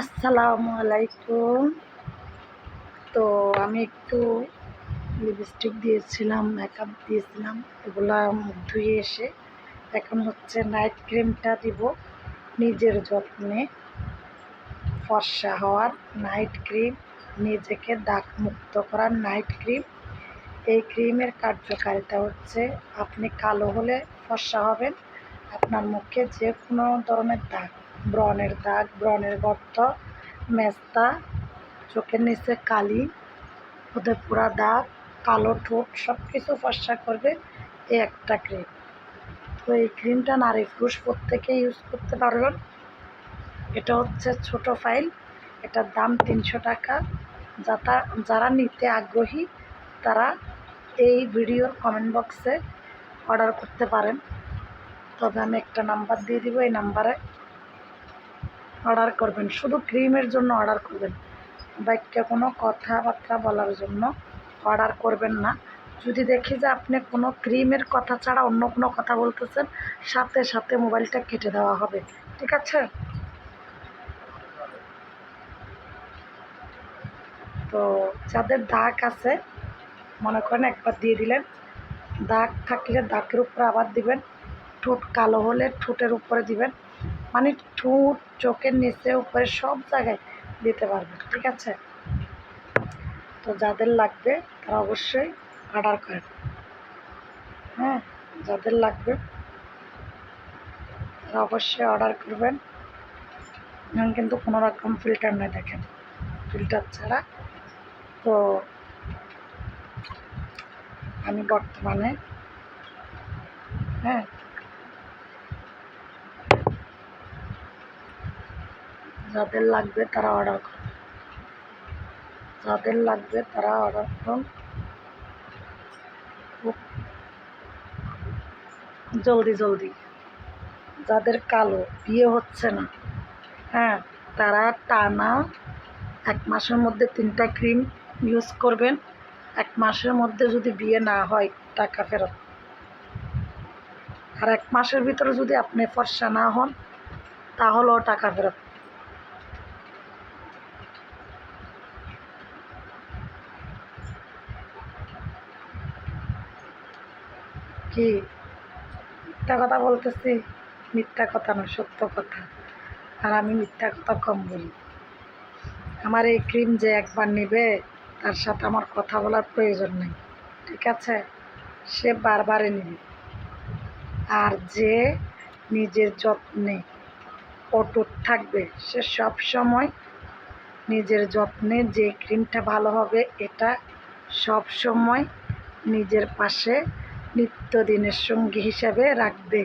আসসালামু আলাইকুম। তো আমি একটু লিপস্টিক দিয়েছিলাম মেকআপ দিয়েছিলাম, এগুলা মুখ ধুয়ে এসে এখন হচ্ছে নাইট ক্রিমটা দিব নিজের যত্নে। ফর্সা হওয়ার নাইট ক্রিম নিজেকে দাগ মুক্ত করার নাইট ক্রিম এই ক্রিমের কার্যকারিতা হচ্ছে আপনি কালো হলে ফর্সা হবেন, আপনার মুখে যে কোনো ধরনের দাগ ব্রণের দাগ, ব্রণের গর্ত, মেস্তা, চোখের নিচে কালি, ওদের পুরা দাগ, কালো ঠোঁট সব কিছু ফর্সা করবে এই একটা ক্রিম তো এই ক্রিমটা নারী পুরুষ প্রত্যেকেই ইউজ করতে পারবেন। এটা হচ্ছে ছোট ফাইল এটার দাম তিনশো টাকা। যাতা, যারা নিতে আগ্রহী, তারা এই ভিডিওর কমেন্ট বক্সে অর্ডার করতে পারেন। তবে আমি একটা নাম্বার দিয়ে দিব এই নাম্বারে অর্ডার করবেন, শুধু ক্রিমের জন্য অর্ডার করবেন। বাক্যে কোনো কথাবার্তা বলার জন্য অর্ডার করবেন না। যদি দেখি যে আপনি কোনো ক্রিমের কথা ছাড়া অন্য কোনো কথা বলতেছেন, সাথে সাথে মোবাইলটা কেটে দেওয়া হবে। ঠিক আছে? তো যাদের দাগ আছে, মনে করেন একবার দিয়ে দিলেন, দাগ থাকলে দাগের উপরে আবার দিবেন, ঠোঁট কালো হলে ঠোঁটের উপরে দিবেন। মানে ঠোঁট, চোখের নিচে, উপরে সব জায়গায় দিতে পারবেন ঠিক আছে? তো যাদের লাগবে তারা অবশ্যই অর্ডার করেন হ্যাঁ যাদের লাগবে তারা অবশ্যই অর্ডার করবেন। এখন কিন্তু কোনো রকম ফিল্টার নয় দেখেন। ফিল্টার ছাড়া। তো আমি বর্তমানে হ্যাঁ যাদের লাগবে তারা অর্ডার করুন যাদের লাগবে তারা অর্ডার করুন খুব জলদি জলদি। যাদের কালো, বিয়ে হচ্ছে না। হ্যাঁ তারা টানা এক মাসের মধ্যে তিনটা ক্রিম ইউজ করবেন। এক মাসের মধ্যে যদি বিয়ে না হয়, টাকা ফেরত। আর এক মাসের ভিতরে যদি আপনি ফর্সা না হন, তাহলেও টাকা ফেরত। কি? মিথ্যা কথা বলতেছি, মিথ্যা কথা না সত্য কথা। আর আমি মিথ্যা কথা কম বলি। আমার এই ক্রিম যে একবার নেবে, তার সাথে আমার কথা বলার প্রয়োজন নেই। ঠিক আছে? সে বারবারে নেবে। আর যে নিজের যত্নে অটুট থাকবে, সে সব সময় নিজের যত্নে যে ক্রিমটা ভালো হবে, এটা সব সময় নিজের পাশে নিত্যদিনের সঙ্গী হিসাবে রাখবে।